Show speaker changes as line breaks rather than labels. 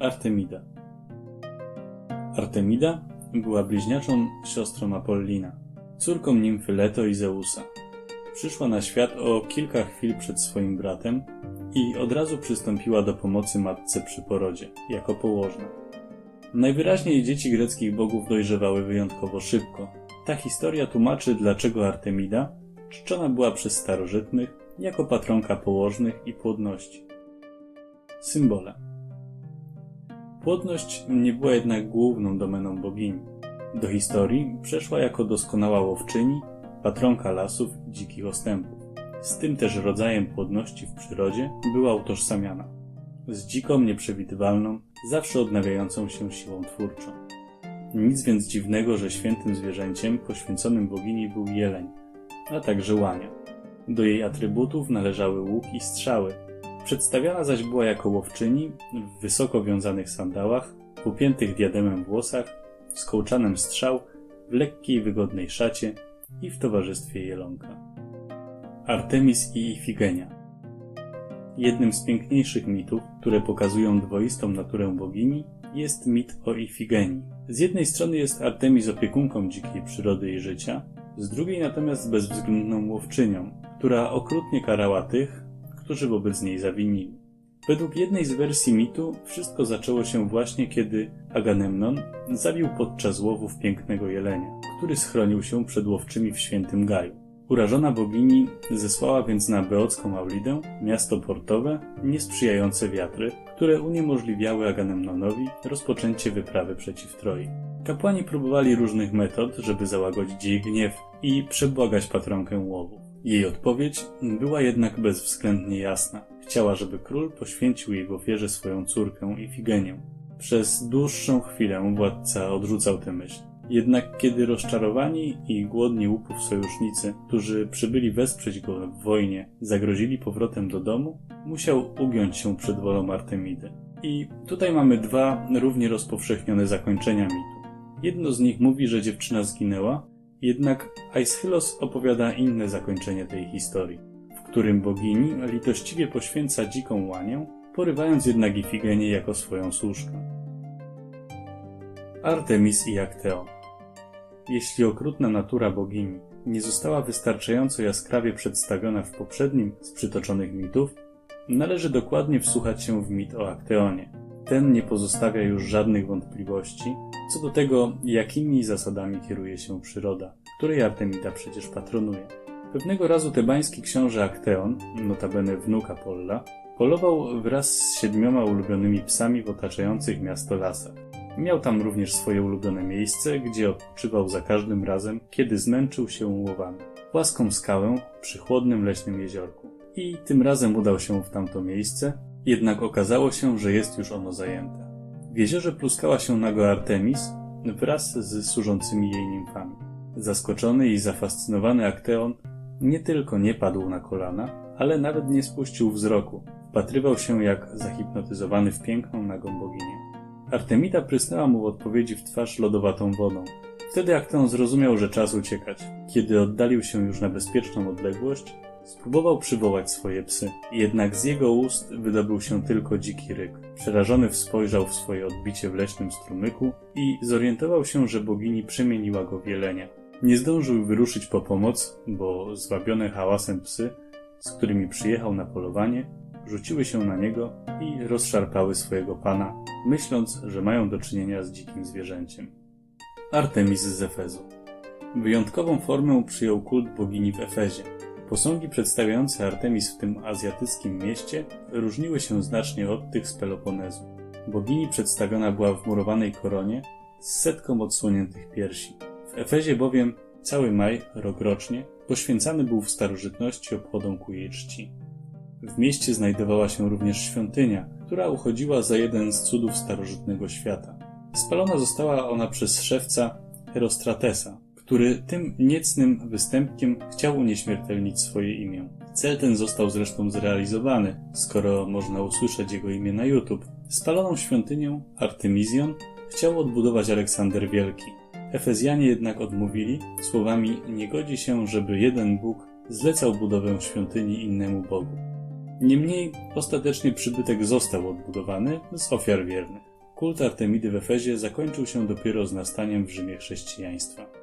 Artemida Artemida była bliźniaczą siostrą Apollina, córką nimfy Leto i Zeusa. Przyszła na świat o kilka chwil przed swoim bratem i od razu przystąpiła do pomocy matce przy porodzie, jako położna. Najwyraźniej dzieci greckich bogów dojrzewały wyjątkowo szybko. Ta historia tłumaczy, dlaczego Artemida czczona była przez starożytnych jako patronka położnych i płodności. Symbole Płodność nie była jednak główną domeną bogini. Do historii przeszła jako doskonała łowczyni, patronka lasów i dzikich ostępów. Z tym też rodzajem płodności w przyrodzie była utożsamiana. Z dziką, nieprzewidywalną, zawsze odnawiającą się siłą twórczą. Nic więc dziwnego, że świętym zwierzęciem poświęconym bogini był jeleń, a także łania. Do jej atrybutów należały łuk i strzały. Przedstawiana zaś była jako łowczyni w wysoko wiązanych sandałach, w upiętych diademem włosach, z kołczanem strzał, w lekkiej, wygodnej szacie i w towarzystwie jelonka. Artemis i Ifigenia Jednym z piękniejszych mitów, które pokazują dwoistą naturę bogini, jest mit o Ifigenii. Z jednej strony jest Artemis opiekunką dzikiej przyrody i życia, z drugiej natomiast bezwzględną łowczynią, która okrutnie karała tych, którzy wobec niej zawinili. Według jednej z wersji mitu wszystko zaczęło się właśnie kiedy Agamemnon zabił podczas łowów pięknego jelenia, który schronił się przed łowczymi w świętym Gaju. Urażona bogini zesłała więc na Beocką Aulidę, miasto portowe, niesprzyjające wiatry, które uniemożliwiały Agamemnonowi rozpoczęcie wyprawy przeciw Troi. Kapłani próbowali różnych metod, żeby załagodzić jej gniew i przebłagać patronkę łowów. Jej odpowiedź była jednak bezwzględnie jasna. Chciała, żeby król poświęcił jej w ofierze swoją córkę Ifigenię. Przez dłuższą chwilę władca odrzucał tę myśl. Jednak kiedy rozczarowani i głodni łupów sojusznicy, którzy przybyli wesprzeć go w wojnie, zagrozili powrotem do domu, musiał ugiąć się przed wolą Artemidy. I tutaj mamy dwa równie rozpowszechnione zakończenia mitu. Jedno z nich mówi, że dziewczyna zginęła, jednak Aeschylos opowiada inne zakończenie tej historii, w którym bogini litościwie poświęca dziką łanię, porywając jednak Ifigenię jako swoją służkę. Artemis i Akteon Jeśli okrutna natura bogini nie została wystarczająco jaskrawie przedstawiona w poprzednim z przytoczonych mitów, należy dokładnie wsłuchać się w mit o Akteonie. Ten nie pozostawia już żadnych wątpliwości co do tego, jakimi zasadami kieruje się przyroda, której Artemida przecież patronuje. Pewnego razu tebański książę Akteon, notabene wnuk Apolla, polował wraz z siedmioma ulubionymi psami w otaczających miasto lasach. Miał tam również swoje ulubione miejsce, gdzie odpoczywał za każdym razem, kiedy zmęczył się łowami. Płaską skałę przy chłodnym leśnym jeziorku. I tym razem udał się w tamto miejsce, jednak okazało się, że jest już ono zajęte. W jeziorze pluskała się nago Artemis wraz z służącymi jej nimfami. Zaskoczony i zafascynowany Akteon nie tylko nie padł na kolana, ale nawet nie spuścił wzroku. Wpatrywał się jak zahipnotyzowany w piękną nagą boginię. Artemida prysnęła mu w odpowiedzi w twarz lodowatą wodą. Wtedy Akteon zrozumiał, że czas uciekać. Kiedy oddalił się już na bezpieczną odległość, spróbował przywołać swoje psy. Jednak z jego ust wydobył się tylko dziki ryk. Przerażony spojrzał w swoje odbicie w leśnym strumyku i zorientował się, że bogini przemieniła go w jelenia. Nie zdążył wyruszyć po pomoc, bo zwabione hałasem psy, z którymi przyjechał na polowanie, rzuciły się na niego i rozszarpały swojego pana, myśląc, że mają do czynienia z dzikim zwierzęciem. Artemis z Efezu Wyjątkową formę przyjął kult bogini w Efezie. Posągi przedstawiające Artemis w tym azjatyckim mieście różniły się znacznie od tych z Peloponezu. Bogini przedstawiona była w murowanej koronie z setką odsłoniętych piersi. W Efezie bowiem cały maj, rok rocznie, poświęcany był w starożytności obchodom ku jej czci. W mieście znajdowała się również świątynia, która uchodziła za jeden z cudów starożytnego świata. Spalona została ona przez szewca Herostratesa, który tym niecnym występkiem chciał unieśmiertelnić swoje imię. Cel ten został zresztą zrealizowany, skoro można usłyszeć jego imię na YouTube. Spaloną świątynię Artemizjon chciał odbudować Aleksander Wielki. Efezjanie jednak odmówili, słowami nie godzi się, żeby jeden Bóg zlecał budowę świątyni innemu Bogu. Niemniej ostatecznie przybytek został odbudowany z ofiar wiernych. Kult Artemidy w Efezie zakończył się dopiero z nastaniem w Rzymie chrześcijaństwa.